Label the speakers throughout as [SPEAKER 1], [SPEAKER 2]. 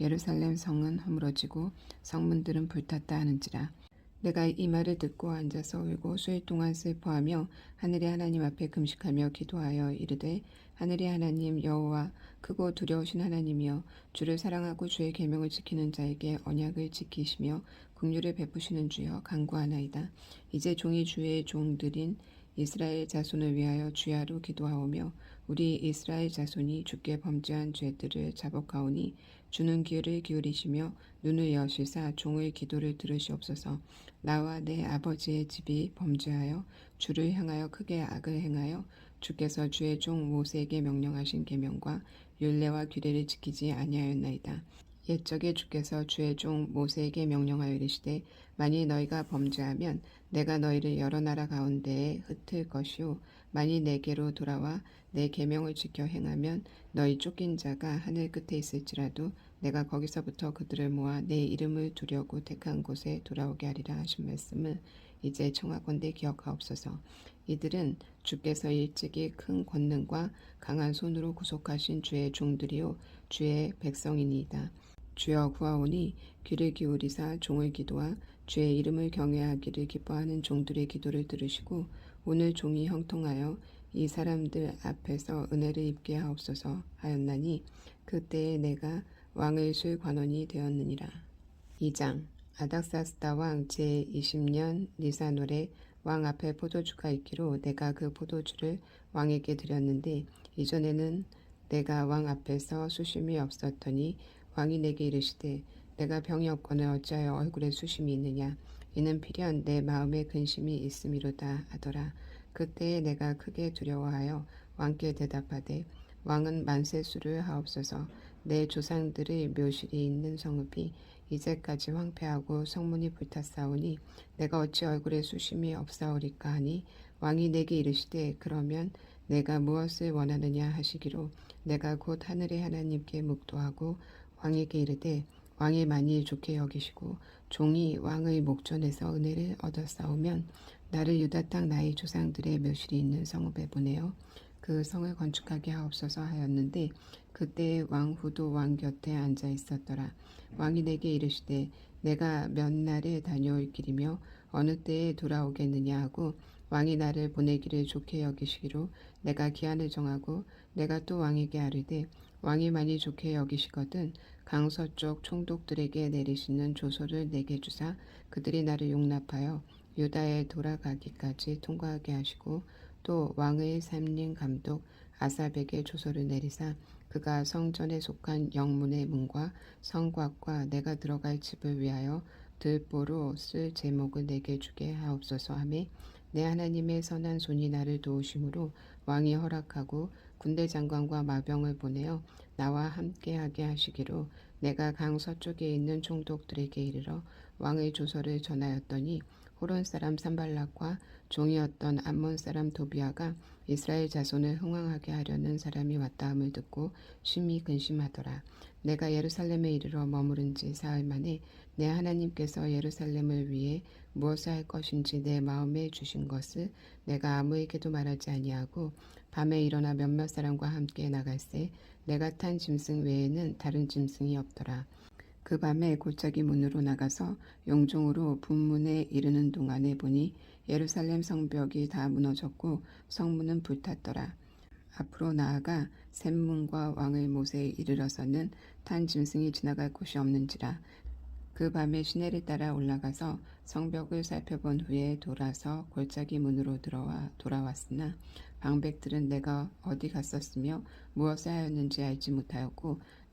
[SPEAKER 1] 예루살렘 성은 허물어지고 성문들은 불탔다 하는지라. 내가 이 말을 듣고 앉아서 울고 수일 동안 슬퍼하며 하늘의 하나님 앞에 금식하며 기도하여 이르되 하늘의 하나님 여호와 크고 두려우신 하나님이여 주를 사랑하고 주의 계명을 지키는 자에게 언약을 지키시며 긍휼을 베푸시는 주여 간구하나이다. 이제 종이 주의 종들인 이스라엘 자손을 위하여 주야로 기도하오며 우리 이스라엘 자손이 주께 범죄한 죄들을 자복하오니 주는 귀를 기울이시며 눈을 여시사 종의 기도를 들으시옵소서 나와 내 아버지의 집이 범죄하여 주를 향하여 크게 악을 행하여 주께서 주의 종 모세에게 명령하신 계명과 율례와 규례를 지키지 아니하였나이다. 옛적에 주께서 주의 종 모세에게 명령하여 이르시되 만일 너희가 범죄하면 내가 너희를 여러 나라 가운데에 흩을 것이요 만일 내게로 돌아와 내 계명을 지켜 행하면 너희 쫓긴 자가 하늘 끝에 있을지라도 내가 거기서부터 그들을 모아 내 이름을 두려고 택한 곳에 돌아오게 하리라 하신 말씀을 이제 청하건대 기억하옵소서. 이들은 주께서 일찍이 큰 권능과 강한 손으로 구속하신 주의 종들이요 주의 백성이니이다. 주여 구하오니 귀를 기울이사 종의 기도와 주의 이름을 경외하기를 기뻐하는 종들의 기도를 들으시고 오늘 종이 형통하여 이 사람들 앞에서 은혜를 입게 하옵소서 하였나니 그때에 내가 왕의 술 관원이 되었느니라. 2장 아닥사스다 왕 제20년 니산월에 왕 앞에 포도주가 있기로 내가 그 포도주를 왕에게 드렸는데 이전에는 내가 왕 앞에서 수심이 없었더니 왕이 내게 이르시되 내가 병이 없거늘 어찌하여 얼굴에 수심이 있느냐? 이는 필연 내 마음에 근심이 있음이로다 하더라. 그때에 내가 크게 두려워하여 왕께 대답하되 왕은 만세수를 하옵소서 내 조상들의 묘실이 있는 성읍이 이제까지 황폐하고 성문이 불탔사오니 내가 어찌 얼굴에 수심이 없사오리까 하니 왕이 내게 이르시되 그러면 내가 무엇을 원하느냐 하시기로 내가 곧 하늘의 하나님께 묵도하고 왕에게 이르되 왕이 많이 좋게 여기시고 종이 왕의 목전에서 은혜를 얻었사오면 나를 유다 땅 나의 조상들의 묘실이 있는 성읍에 보내어 그 성을 건축하게 하옵소서 하였는데 그때 왕 후도 왕 곁에 앉아 있었더라. 왕이 내게 이르시되 내가 몇 날에 다녀올 길이며 어느 때에 돌아오겠느냐 하고 왕이 나를 보내기를 좋게 여기시기로 내가 기한을 정하고 내가 또 왕에게 아르되 왕이 많이 좋게 여기시거든 강서 쪽 총독들에게 내리시는 조서를 내게 주사 그들이 나를 용납하여 유다에 돌아가기까지 통과하게 하시고 또 왕의 삼림 감독 아삽에게 조서를 내리사 그가 성전에 속한 영문의 문과 성곽과 내가 들어갈 집을 위하여 들보로 쓸 제목을 내게 주게 하옵소서 하매 내 하나님의 선한 손이 나를 도우심으로 왕이 허락하고 군대 장관과 마병을 보내어 나와 함께하게 하시기로 내가 강 서쪽에 있는 총독들에게 이르러 왕의 조서를 전하였더니 호론 사람 산발락과 종이었던 암몬 사람 도비아가 이스라엘 자손을 흥왕하게 하려는 사람이 왔다함을 듣고 심히 근심하더라. 내가 예루살렘에 이르러 머무른 지 사흘 만에 내 하나님께서 예루살렘을 위해 무엇을 할 것인지 내 마음에 주신 것을 내가 아무에게도 말하지 아니하고 밤에 일어나 몇몇 사람과 함께 나갈새 내가 탄 짐승 외에는 다른 짐승이 없더라. 그 밤에 골짜기 문으로 나가서 용종으로 분문에 이르는 동안에 보니 예루살렘 성벽이 다 무너졌고 성문은 불탔더라. 앞으로 나아가 샘문과 왕의 못에 이르러서는 탄 짐승이 지나갈 곳이 없는지라 그 밤에 시내를 따라 올라가서 성벽을 살펴본 후에 돌아서 골짜기 문으로 들어와 돌아왔으나 방백들은 내가 어디 갔었으며 무엇을 하였는지 알지 못하였고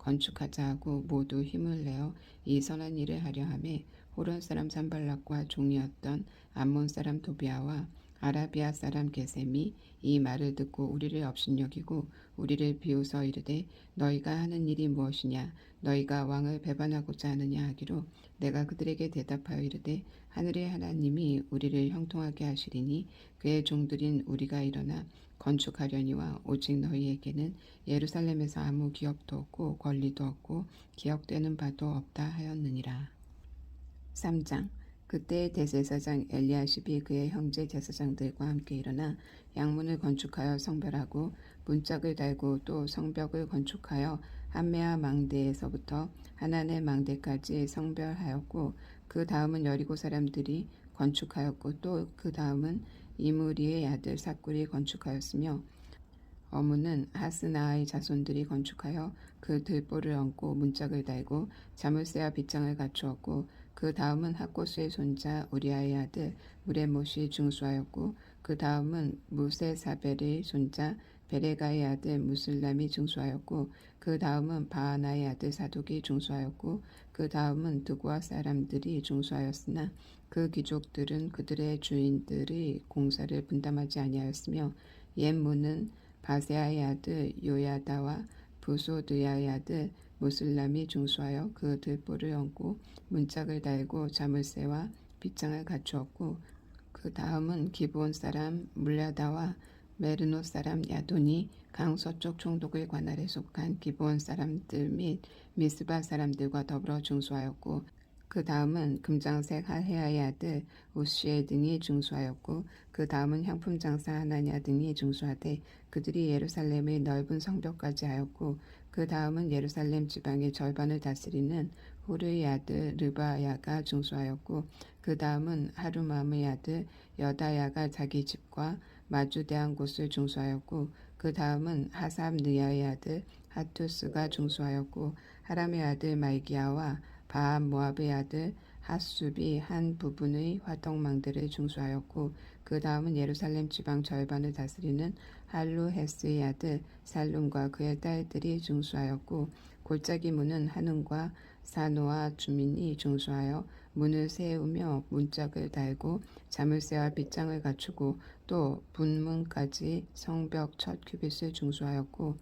[SPEAKER 1] 건축하자 하고 모두 힘을 내어 이 선한 일을 하려 함에 호론 사람 산발락과 종이었던 암몬 사람 도비아와 아라비아 사람 게셈이 이 말을 듣고 우리를 업신여기고 우리를 비웃어 이르되 너희가 하는 일이 무엇이냐? 너희가 왕을 배반하고자 하느냐? 하기로 내가 그들에게 대답하여 이르되 하늘의 하나님이 우리를 형통하게 하시리니 그의 종들인 우리가 일어나 건축하려니와 오직 너희에게는 예루살렘에서 아무 기업도 없고 권리도 없고 기억되는 바도 없다 하였느니라. 3장 그때 대제사장 엘리야십이 그의 형제 제사장들과 함께 일어나 양문을 건축하여 성별하고 문짝을 달고 또 성벽을 건축하여 한메아 망대에서부터 하나네 망대까지 성별하였고 그 다음은 여리고 사람들이 건축하였고 또 그 다음은 이무리의 아들 사꿀이 건축하였으며 어무는 하스나의 자손들이 건축하여 그 들보를 얹고 문짝을 달고 자물쇠와 빗장을 갖추었고 그 다음은 학고스의 손자 우리아의 아들 무레못이 중수하였고 그 다음은 무세사벨의 손자 베레가의 아들 무슬람이 중수하였고 그 다음은 바하나의 아들 사독이 중수하였고 그 다음은 드고아 사람들이 중수하였으나 그 귀족들은 그들의 주인들의 공사를 분담하지 아니하였으며 옛 문은 바세아의 아들 요야다와 부소드야의 아들 무슬람이 중수하여 그 들보를 얹고 문짝을 달고 자물쇠와 빗장을 갖추었고 그 다음은 기브온 사람 물라다와 메르노 사람 야돈이 강서쪽 총독의 관할에 속한 기브온 사람들 및 미스바 사람들과 더불어 중수하였고 그 다음은 금장색 할헤아의 아들 우시에 등이 중수하였고 그 다음은 향품 장사 하나냐 등이 중수하되 그들이 예루살렘의 넓은 성벽까지 하였고 그 다음은 예루살렘 지방의 절반을 다스리는 후르의 아들 르바야가 중수하였고 그 다음은 하루맘의 아들 여다야가 자기 집과 마주대한 곳을 중수하였고 그 다음은 하삼 느야의 아들 하투스가 중수하였고 하람의 아들 말기야와 바암 모압의 아들 하숲이 한 부분의 화덕망들을 중수하였고 그 다음은 예루살렘 지방 절반을 다스리는 할루헤스의 아들 살룸과 그의 딸들이 중수하였고 골짜기 문은 하는과 사노아 주민이 중수하여 문을 세우며 문짝을 달고 자물쇠와 빗장을 갖추고 또 분문까지 성벽 첫 큐빗을 중수하였고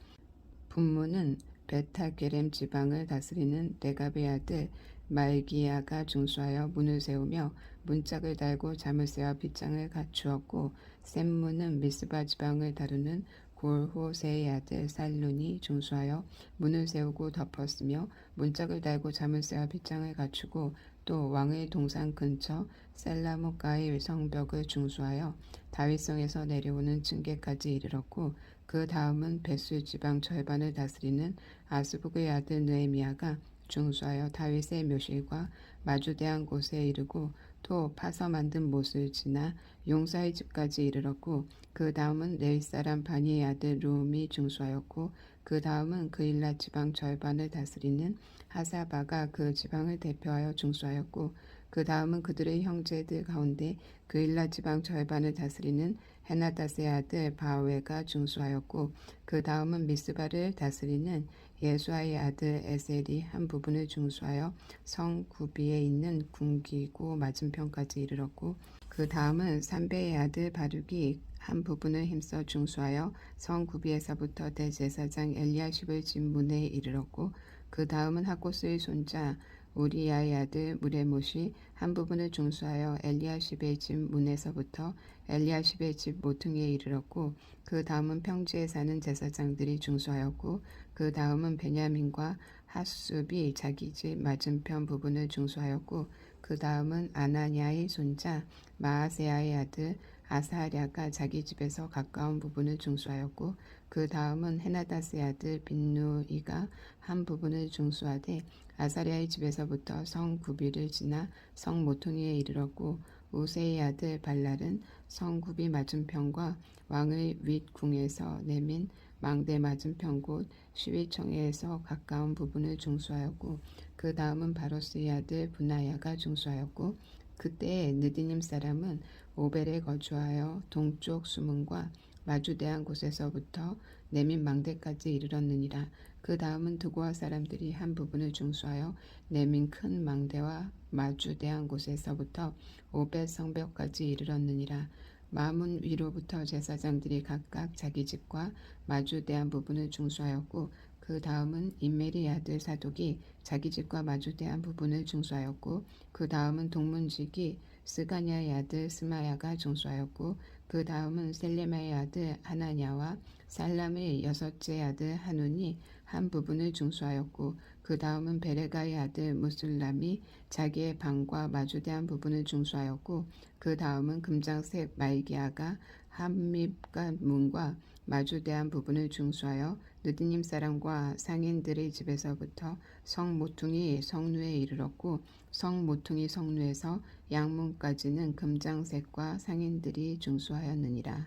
[SPEAKER 1] 분문은 베타게렘 지방을 다스리는 네갑의 아들 말기야가 중수하여 문을 세우며 문짝을 달고 자물쇠와 빗장을 갖추었고 샘문은 미스바 지방을 다루는 골호세의 아들 살룬이 중수하여 문을 세우고 덮었으며 문짝을 달고 자물쇠와 빗장을 갖추고 또 왕의 동산 근처 셀라모가의 성벽을 중수하여 다윗성에서 내려오는 층계까지 이르렀고 그 다음은 베스 지방 절반을 다스리는 아스북의 아들 느에미아가 중수하여 다윗의 묘실과 마주대한 곳에 이르고 또 파서 만든 못을 지나 용사의 집까지 이르렀고 그 다음은 레위 사람 바니의 아들 루움이 중수하였고 그 다음은 그일라 지방 절반을 다스리는 하사바가 그 지방을 대표하여 중수하였고 그 다음은 그들의 형제들 가운데 그일라 지방 절반을 다스리는 헤나다스의 아들 바웨가 중수하였고 그 다음은 미스바를 다스리는 예수아의 아들 에셀이 한 부분을 중수하여 성 구비에 있는 궁기고 맞은편까지 이르렀고 그 다음은 삼배의 아들 바룩이 한 부분을 힘써 중수하여 성 구비에서부터 대제사장 엘리야십의 집 문에 이르렀고 그 다음은 하코스의 손자 우리야의 아들 무레못이 한 부분을 중수하여 엘리야십의 집 문에서부터 엘리야십의 집 모퉁이에 이르렀고 그 다음은 평지에 사는 제사장들이 중수하였고 그 다음은 베냐민과 하숲이 자기 집 맞은편 부분을 중수하였고 그 다음은 아나냐의 손자 마아세아의 아들 아사랴가 자기 집에서 가까운 부분을 중수하였고 그 다음은 헤나다스의 아들 빈누이가 한 부분을 중수하되 아사랴의 집에서부터 성 구비를 지나 성 모퉁이에 이르렀고 우세의 아들 발랄은 성굽이 맞은편과 왕의 윗궁에서 내민 망대 맞은편 곳 시위청에서 가까운 부분을 중수하였고 그 다음은 바로스의 아들 분하야가 중수하였고 그때에 느디님 사람은 오벨에 거주하여 동쪽 수문과 마주대한 곳에서부터 내민 망대까지 이르렀느니라. 그 다음은 드고아 사람들이 한 부분을 중수하여 내민 큰 망대와 마주 대한 곳에서부터 오벳 성벽까지 이르렀느니라. 마문 위로부터 제사장들이 각각 자기 집과 마주 대한 부분을 중수하였고 그 다음은 인메리 아들 사독이 자기 집과 마주 대한 부분을 중수하였고 그 다음은 동문직이 스가냐의 아들 스마야가 중수하였고 그 다음은 셀레마의 아들 하나냐와 살람의 여섯째 아들 하눈이 한 부분을 중수하였고 그 다음은 베레가의 아들 무슬람이 자기의 방과 마주대한 부분을 중수하였고 그 다음은 금장색 말기야가 한밉과 문과 마주대한 부분을 중수하여 느드님 사람과 상인들의 집에서부터 성 모퉁이 성루에 이르렀고 성 모퉁이 성루에서 양문까지는 금장색과 상인들이 중수하였느니라.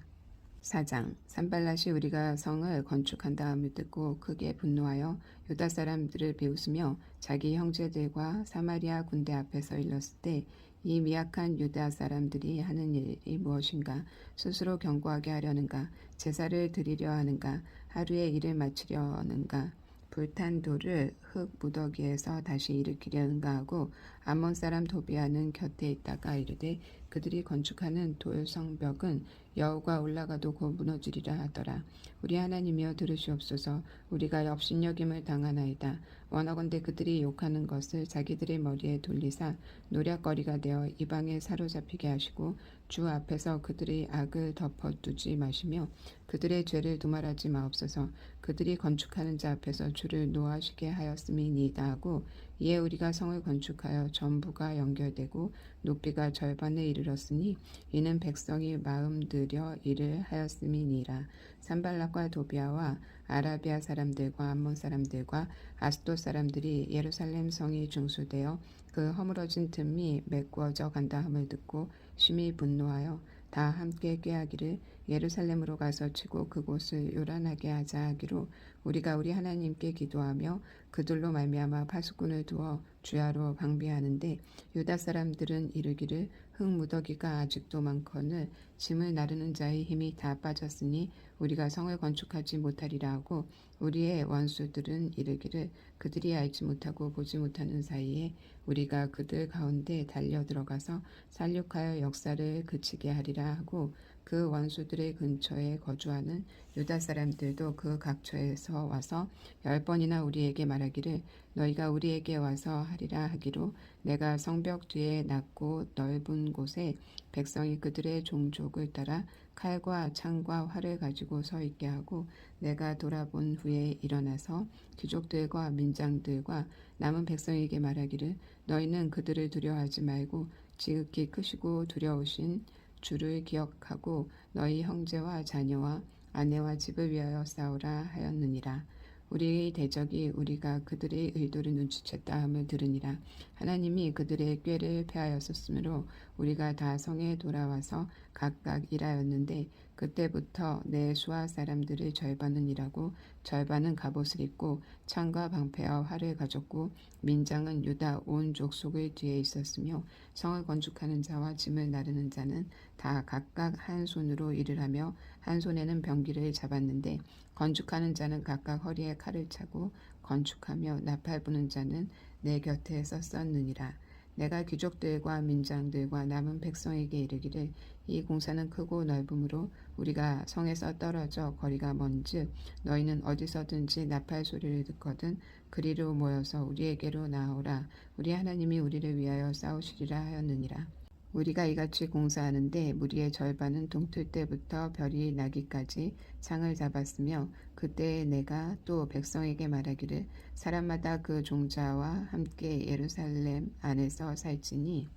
[SPEAKER 1] 사장 산발랏이 우리가 성을 건축한 다음을 듣고 크게 분노하여 유다 사람들을 비웃으며 자기 형제들과 사마리아 군대 앞에서 일렀을 때 이 미약한 유다 사람들이 하는 일이 무엇인가? 스스로 경고하게 하려는가? 제사를 드리려 하는가? 하루에 일을 마치려는가? 불탄 돌을 흙 무더기에서 다시 일으키려는가 하고 아몬 사람 도비아는 곁에 있다가 이르되 그들이 건축하는 돌 성벽은 여호가 올라가도 곧 무너지리라 하더라. 우리 하나님이여 들으시옵소서. 우리가 업신여김을 당하나이다. 원하건대 그들이 욕하는 것을 자기들의 머리에 돌리사 노략거리가 되어 이방에 사로잡히게 하시고 주 앞에서 그들의 악을 덮어두지 마시며 그들의 죄를 두말하지 마옵소서. 그들이 건축하는 자 앞에서 주를 노하시게 하 였음이니이다 하고 이에 우리가 성을 건축하여 전부가 연결되고 높이가 절반에 이르렀으니 이는 백성이 마음 들여 일을 하였음이니라. 산발락과 도비아와 아라비아 사람들과 암몬 사람들과 아스도 사람들이 예루살렘 성이 중수되어 그 허물어진 틈이 메꾸어져 간다 함을 듣고 심히 분노하여 다 함께 꾀하기를 예루살렘으로 가서 치고 그곳을 요란하게 하자 하기로 우리가 우리 하나님께 기도하며 그들로 말미암아 파수꾼을 두어 주야로 방비하는데 유다 사람들은 이르기를 흙 무더기가 아직도 많거늘 짐을 나르는 자의 힘이 다 빠졌으니 우리가 성을 건축하지 못하리라 하고 우리의 원수들은 이르기를 그들이 알지 못하고 보지 못하는 사이에 우리가 그들 가운데 달려 들어가서 살육하여 역사를 그치게 하리라 하고 그 원수들의 근처에 거주하는 유다 사람들도 그 각처에서 와서 열 번이나 우리에게 말하기를 너희가 우리에게 와서 하리라 하기로 내가 성벽 뒤에 낮고 넓은 곳에 백성이 그들의 종족을 따라 칼과 창과 활을 가지고 서 있게 하고 내가 돌아본 후에 일어나서 귀족들과 민장들과 남은 백성에게 말하기를 너희는 그들을 두려워하지 말고 지극히 크시고 두려우신 주를 기억하고 너희 형제와 자녀와 아내와 집을 위하여 싸우라 하였느니라. 우리의 대적이 우리가 그들의 의도를 눈치챘다 함을 들으니라. 하나님이 그들의 꾀를 패하였었으므로 우리가 다 성에 돌아와서 각각 일하였는데 그때부터 내 수하 사람들의 절반은 일하고 절반은 갑옷을 입고 창과 방패와 활을 가졌고 민장은 유다 온 족속의 뒤에 있었으며 성을 건축하는 자와 짐을 나르는 자는 다 각각 한 손으로 일을 하며 한 손에는 병기를 잡았는데 건축하는 자는 각각 허리에 칼을 차고 건축하며 나팔 부는 자는 내 곁에 섰었느니라. 내가 귀족들과 민장들과 남은 백성에게 이르기를 이 공사는 크고 넓음으로 우리가 성에서 떨어져 거리가 먼즉 너희는 어디서든지 나팔 소리를 듣거든 그리로 모여서 우리에게로 나오라 우리 하나님이 우리를 위하여 싸우시리라 하였느니라. 우리가 이같이 공사하는데 무리의 절반은 동틀 때부터 별이 나기까지 창을 잡았으며 그때 내가 또 백성에게 말하기를 사람마다 그 종자와 함께 예루살렘 안에서 살지니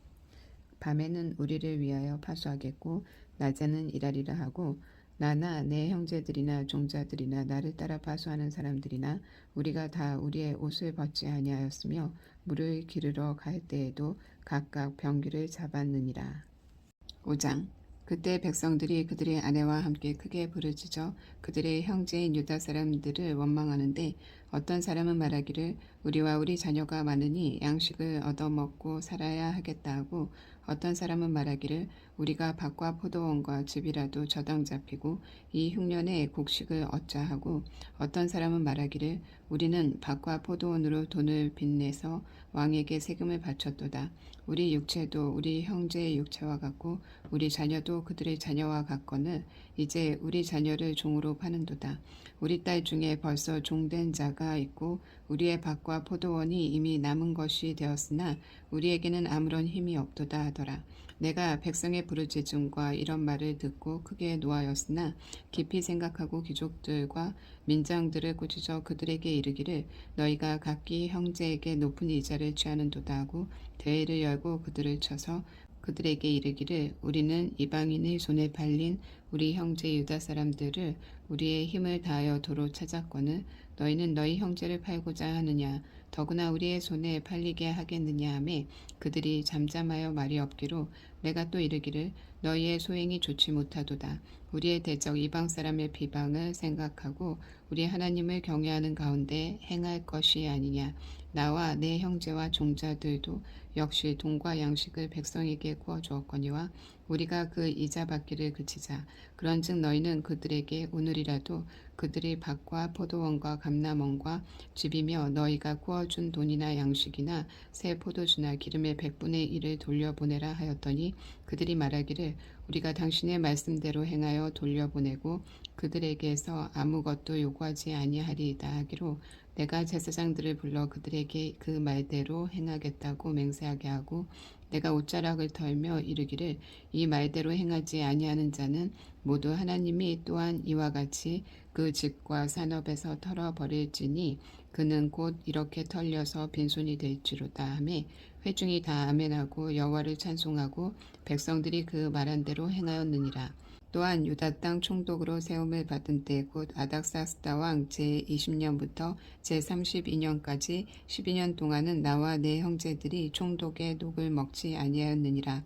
[SPEAKER 1] 밤에는 우리를 위하여 파수하겠고 낮에는 일하리라 하고 나나 내 형제들이나 종자들이나 나를 따라 파수하는 사람들이나 우리가 다 우리의 옷을 벗지 아니하였으며 물을 기르러 갈 때에도 각각 병기를 잡았느니라. 5장 그때 백성들이 그들의 아내와 함께 크게 부르짖어 그들의 형제인 유다 사람들을 원망하는데 어떤 사람은 말하기를 우리와 우리 자녀가 많으니 양식을 얻어먹고 살아야 하겠다 하고 어떤 사람은 말하기를 우리가 밭과 포도원과 집이라도 저당 잡히고 이 흉년에 곡식을 얻자 하고 어떤 사람은 말하기를 우리는 밭과 포도원으로 돈을 빚내서 왕에게 세금을 바쳤도다. 우리 육체도 우리 형제의 육체와 같고 우리 자녀도 그들의 자녀와 같거늘 이제 우리 자녀를 종으로 파는도다. 우리 딸 중에 벌써 종된 자가 있고 우리의 밭과 포도원이 이미 남은 것이 되었으나 우리에게는 아무런 힘이 없도다 하더라. 내가 백성의 부르짖음과 이런 말을 듣고 크게 노하였으나 깊이 생각하고 귀족들과 민장들을 꾸짖어 그들에게 이르기를 너희가 각기 형제에게 높은 이자를 취하는도다 하고 대회를 열고 그들을 쳐서 그들에게 이르기를 우리는 이방인의 손에 팔린 우리 형제 유다 사람들을 우리의 힘을 다하여 도로 찾았거늘 너희는 너희 형제를 팔고자 하느냐? 더구나 우리의 손에 팔리게 하겠느냐? 하매 그들이 잠잠하여 말이 없기로 내가 또 이르기를 너희의 소행이 좋지 못하도다. 우리의 대적 이방 사람의 비방을 생각하고 우리 하나님을 경외하는 가운데 행할 것이 아니냐? 나와 내 형제와 종자들도 역시 돈과 양식을 백성에게 구워 주었거니와 우리가 그 이자 받기를 그치자. 그런즉 너희는 그들에게 오늘이라도 그들이 밭과 포도원과 감남원과 집이며 너희가 구워준 돈이나 양식이나 새 포도주나 기름의 백분의 일을 돌려보내라 하였더니 그들이 말하기를 우리가 당신의 말씀대로 행하여 돌려보내고 그들에게서 아무것도 요구하지 아니하리이다 하기로 내가 제사장들을 불러 그들에게 그 말대로 행하겠다고 맹세하게 하고 내가 옷자락을 털며 이르기를 이 말대로 행하지 아니하는 자는 모두 하나님이 또한 이와 같이 그 집과 산업에서 털어 버릴지니 그는 곧 이렇게 털려서 빈손이 될지로다 하매 회중이 다 아멘하고 여호와를 찬송하고 백성들이 그 말한 대로 행하였느니라. 또한 유다 땅 총독으로 세움을 받은 때 곧 아닥사스다 왕 제20년부터 제32년까지 12년 동안은 나와 내 형제들이 총독의 녹을 먹지 아니하였느니라.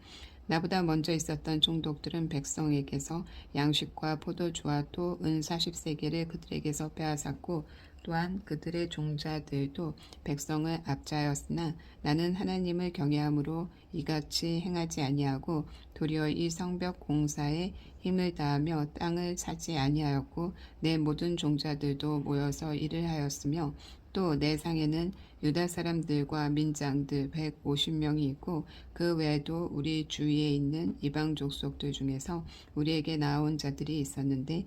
[SPEAKER 1] 나보다 먼저 있었던 총독들은 백성에게서 양식과 포도주와 또 은 40세계를 그들에게서 빼앗았고 또한 그들의 종자들도 백성을 압자하였으나 나는 하나님을 경외함으로 이같이 행하지 아니하고 도리어 이 성벽 공사에 힘을 다하며 땅을 사지 아니하였고 내 모든 종자들도 모여서 일을 하였으며 또 내 상에는 유다 사람들과 민장들 150명이 있고 그 외에도 우리 주위에 있는 이방 족속들 중에서 우리에게 나온 자들이 있었는데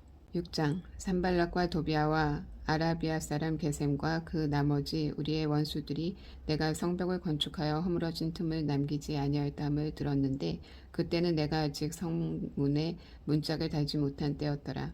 [SPEAKER 1] 6장 산발락과 도비아와 아라비아 사람 게셈과 그 나머지 우리의 원수들이 내가 성벽을 건축하여 허물어진 틈을 남기지 아니하였담을 들었는데 그때는 내가 아직 성문에 문짝을 달지 못한 때였더라.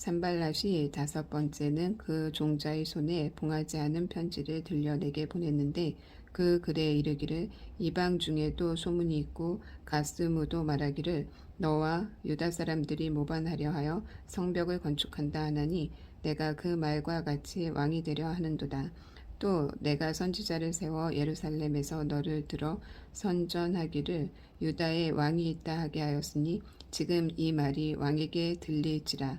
[SPEAKER 1] 산발랏이 다섯 번째는 그 종자의 손에 봉하지 않은 편지를 들려 내게 보냈는데 그 글에 이르기를 이방 중에도 소문이 있고 가스무도 말하기를 너와 유다 사람들이 모반하려 하여 성벽을 건축한다 하나니 내가 그 말과 같이 왕이 되려 하는도다. 또 내가 선지자를 세워 예루살렘에서 너를 들어 선전하기를 유다에 왕이 있다 하게 하였으니 지금 이 말이 왕에게 들릴지라.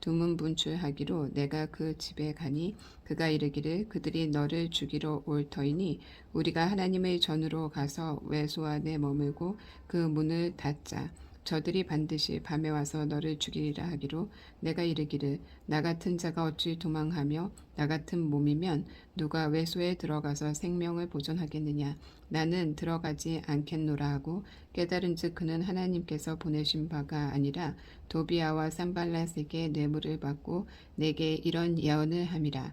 [SPEAKER 1] 두문 분출하기로 내가 그 집에 가니 그가 이르기를 그들이 너를 죽이러 올 터이니 우리가 하나님의 전으로 가서 외소 안에 머물고 그 문을 닫자. 저들이 반드시 밤에 와서 너를 죽이리라 하기로 내가 이르기를 나 같은 자가 어찌 도망하며 나 같은 몸이면 누가 외소에 들어가서 생명을 보존하겠느냐 나는 들어가지 않겠노라 하고 깨달은즉 그는 하나님께서 보내신 바가 아니라 도비아와 산발랏에게 뇌물을 받고 내게 이런 예언을 함이라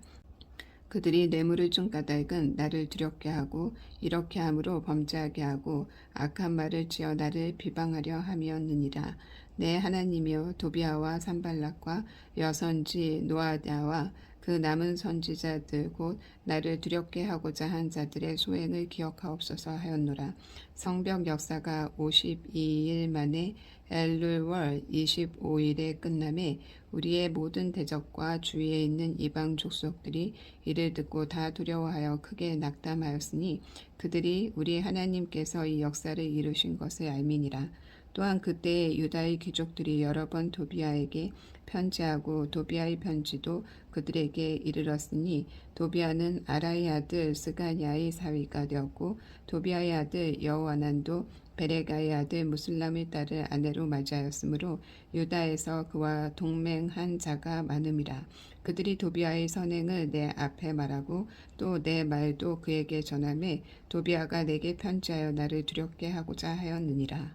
[SPEAKER 1] 그들이 뇌물을 준 까닭은 나를 두렵게 하고 이렇게 함으로 범죄하게 하고 악한 말을 지어 나를 비방하려 함이었느니라. 내 하나님이여 도비아와 산발락과 여선지 노아다와 그 남은 선지자들 곧 나를 두렵게 하고자 한 자들의 소행을 기억하옵소서 하였노라. 성벽 역사가 52일 만에 엘룰월 25일에 끝남에 우리의 모든 대적과 주위에 있는 이방 족속들이 이를 듣고 다 두려워하여 크게 낙담하였으니 그들이 우리 하나님께서 이 역사를 이루신 것을 알미니라. 또한 그때 유다의 귀족들이 여러 번 도비아에게 편지하고 도비아의 편지도 그들에게 이르렀으니 도비아는 아라의 아들 스가냐의 사위가 되었고 도비아의 아들 여호와난도 베레가의 아들 무슬람의 딸을 아내로 맞이하였으므로 유다에서 그와 동맹한 자가 많음이라. 그들이 도비아의 선행을 내 앞에 말하고 또 내 말도 그에게 전하매 도비아가 내게 편지하여 나를 두렵게 하고자 하였느니라.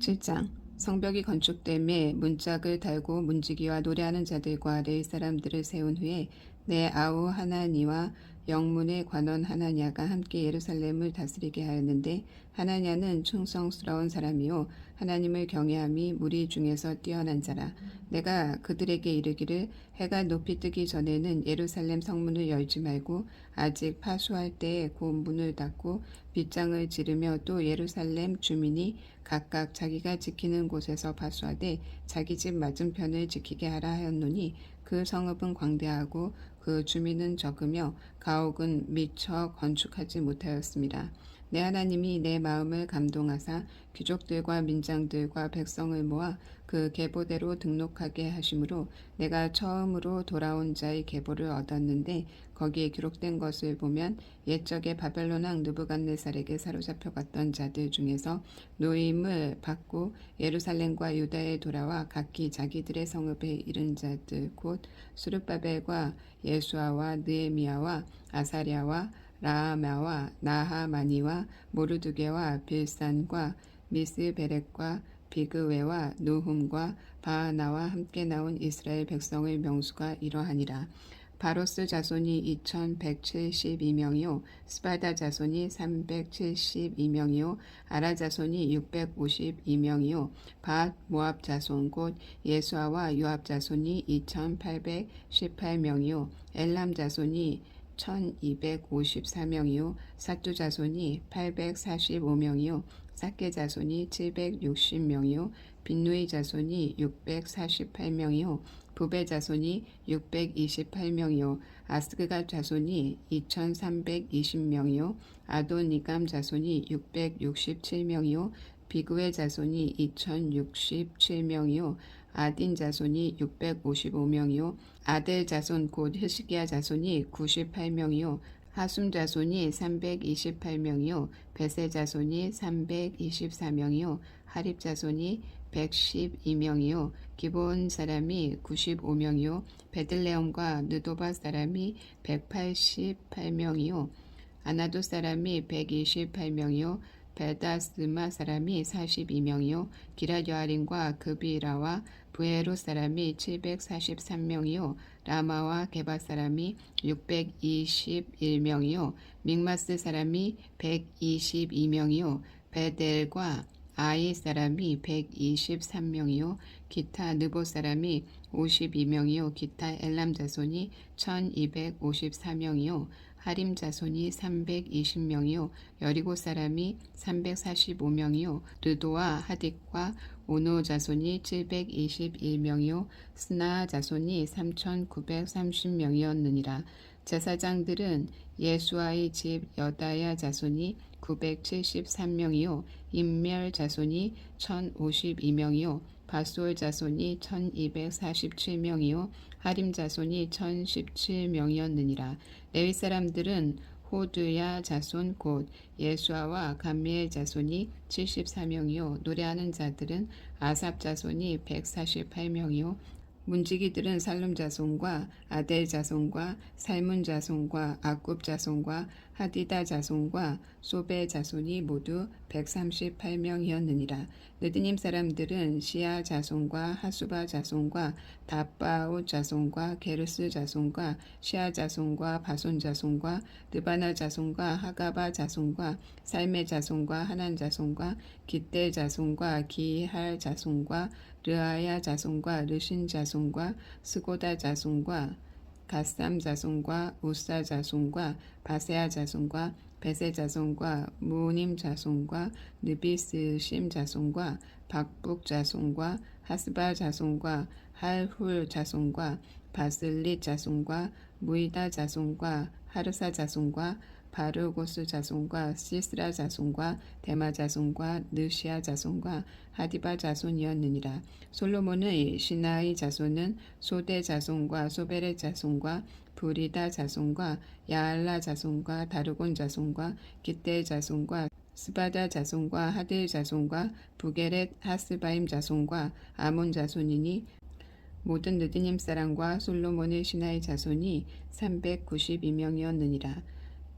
[SPEAKER 1] 7장 성벽이 건축됨에 문짝을 달고 문지기와 노래하는 자들과 레이 사람들을 세운 후에 내 아우 하나니와 영문의 관원 하나냐가 함께 예루살렘을 다스리게 하였는데 하나냐는 충성스러운 사람이요 하나님을 경외함이 무리 중에서 뛰어난 자라. 내가 그들에게 이르기를 해가 높이 뜨기 전에는 예루살렘 성문을 열지 말고 아직 파수할 때에 곧 문을 닫고 빗장을 지르며 또 예루살렘 주민이 각각 자기가 지키는 곳에서 파수하되 자기 집 맞은편을 지키게 하라 하였노니 그 성읍은 광대하고 그 주민은 적으며 가옥은 미처 건축하지 못하였습니다. 내 하나님이 내 마음을 감동하사 귀족들과 민장들과 백성을 모아 그 계보대로 등록하게 하심으로 내가 처음으로 돌아온 자의 계보를 얻었는데 거기에 기록된 것을 보면 옛적에 바벨론 왕 느부갓네살에게 사로잡혀 갔던 자들 중에서 노임을 받고 예루살렘과 유다에 돌아와 각기 자기들의 성읍에 이른 자들 곧 수르바벨과 예수아와 느에미아와 아사랴와 라하마와 나하마니와 모르두게와 빌산과 미스베렉과 비그웨와 누훔과 바하나와 함께 나온 이스라엘 백성의 명수가 이러하니라. 바로스 자손이 2172명이요 스바다 자손이 372명이요 아라 자손이 652명이요 밭 모압 자손 곧 예수아와 요압 자손이 2818명이요 엘람 자손이 1254명이요 사투 자손이 845명이요 사케 자손이 760명이요 빈누의 자손이 648명이요 부베 자손이 628명이요 아스그가 자손이 2320명이요 아도니감 자손이 667명이요 비그의 자손이 2067명이요 아딘 자손이 655명이요 아델 자손 곧 히스기야 자손이 98명이요 하숨 자손이 328명이요 베세 자손이 324명이요 하립 자손이 112명이요 기본 사람이 95명이요 베들레헴과 느도바 사람이 188명이요 아나도 사람이 128명이요 베다스마 사람이 42명이요 기라여아린과 그비라와 부에로 사람이 743명이요 라마와 게바 사람이 621명이요 믹마스 사람이 122명이요 베델과 아이 사람이 123명이요 기타 느보 사람이 52명이요 기타 엘람 자손이 1254명이요 하림 자손이 320명이요 여리고 사람이 345명이요 르도와 하딕과 오노 자손이 721명이요 스나 자손이 3930명이었느니라. 제사장들은 예수아의 집 여다야 자손이 973명이요 임멸 자손이 1052명이요 바솔 자손이 1247명이요 하림 자손이 1017명이었느니라. 레위 사람들은 호드야 자손 곧 예수아와 감미의 자손이 74명이요 노래하는 자들은 아삽 자손이 148명이요 문지기들은 살룸 자손과 아델 자손과 살문 자손과 아굽 자손과 하디다 자손과 소베 자손이 모두 138명이었느니라. 느드님 사람들은 시아 자손과 하수바 자손과 다바오 자손과 게르스 자손과 시아 자손과 바손 자손과 느바나 자손과 하가바 자손과 살메 자손과 하난 자손과 기떼 자손과 기할 자손과 르아야 자손과 르신 자손과 스고다 자손과 가삼 자손과 우사 자손과 바세아 자손과 베세 자손과 무님 자손과 느비스심 자손과 박북 자손과 하스바 자손과 할훌 자손과 바슬릿 자손과 무이다 자손과 하르사 자손과 바르고스 자손과 시스라 자손과 데마 자손과 느시아 자손과 하디바 자손이었느니라. 솔로몬의 시나이 자손은 소대 자손과 소베레 자손과 부리다 자손과 야알라 자손과 다르곤 자손과 기떼 자손과 스바다 자손과 하딜 자손과 부게렛 하스바임 자손과 아몬 자손이니 모든 느디님 사람과 솔로몬의 신하의 자손이 392명이었느니라.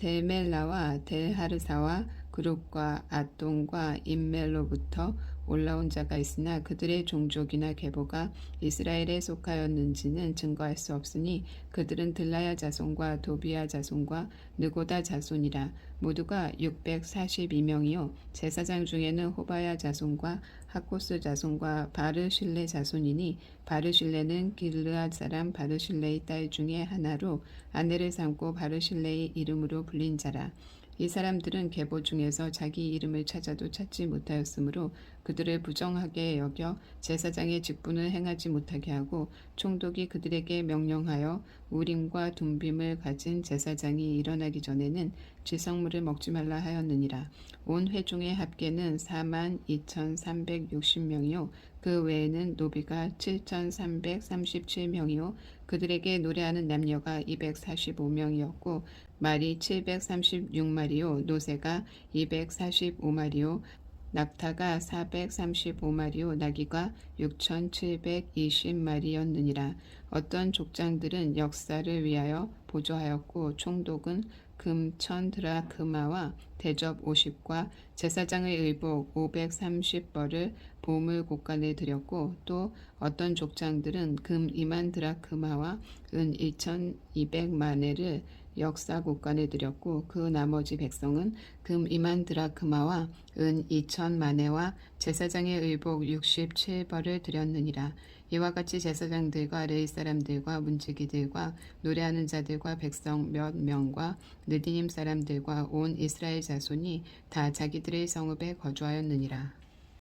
[SPEAKER 1] 델멜라와 델하르사와 그룹과 아동과 인멜로부터 올라온 자가 있으나 그들의 종족이나 계보가 이스라엘에 속하였는지는 증거할 수 없으니 그들은 들라야 자손과 도비야 자손과 느고다 자손이라. 모두가 642명이요. 제사장 중에는 호바야 자손과 하코스 자손과 바르실레 자손이니 바르실레는 길르앗 사람 바르실레의 딸 중에 하나로 아내를 삼고 바르실레의 이름으로 불린 자라 이 사람들은 계보 중에서 자기 이름을 찾아도 찾지 못하였으므로 그들을 부정하게 여겨 제사장의 직분을 행하지 못하게 하고 총독이 그들에게 명령하여 우림과 둠빔을 가진 제사장이 일어나기 전에는 지성물을 먹지 말라 하였느니라. 온 회중의 합계는 4만 2,360명이요 그 외에는 노비가 7,337명이요 그들에게 노래하는 남녀가 245명이었고 말이 736마리요 노새가 245마리요 낙타가 435마리요 나귀가 6720마리였느니라. 어떤 족장들은 역사를 위하여 보조하였고 총독은 금 천 드라크마와 대접 50과 제사장의 의복 530벌을 보물 곳간에 드렸고 또 어떤 족장들은 금 2만 드라크마와 은 1200마네를 역사 곳간에 드렸고 그 나머지 백성은 금 2만 드라크마와 은 2천 마네와 제사장의 의복 67벌을 드렸느니라 이와 같이 제사장들과 레이 사람들과 문지기들과 노래하는 자들과 백성 몇 명과 느디님 사람들과 온 이스라엘 자손이 다 자기들의 성읍에 거주하였느니라